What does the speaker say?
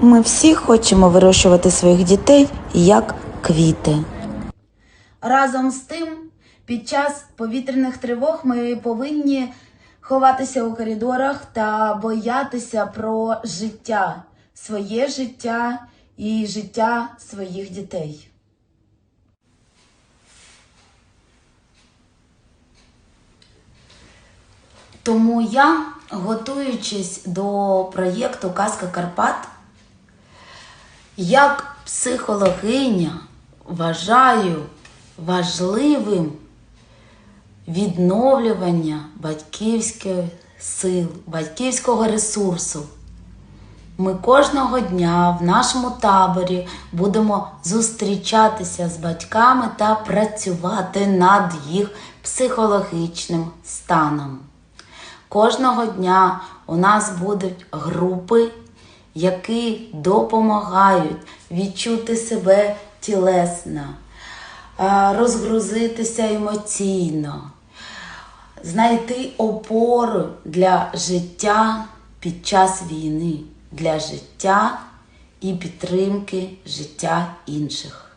Ми всі хочемо вирощувати своїх дітей як квіти. Разом з тим, під час повітряних тривог ми повинні ховатися у коридорах та боятися про життя, своє життя і життя своїх дітей. Тому я, готуючись до проєкту Казка Карпат, як психологиня вважаю важливим відновлювання батьківських сил, батьківського ресурсу. Ми кожного дня в нашому таборі будемо зустрічатися з батьками та працювати над їх психологічним станом. Кожного дня у нас будуть групи, які допомагають відчути себе тілесно, розгрузитися емоційно, знайти опору для життя під час війни, для життя і підтримки життя інших.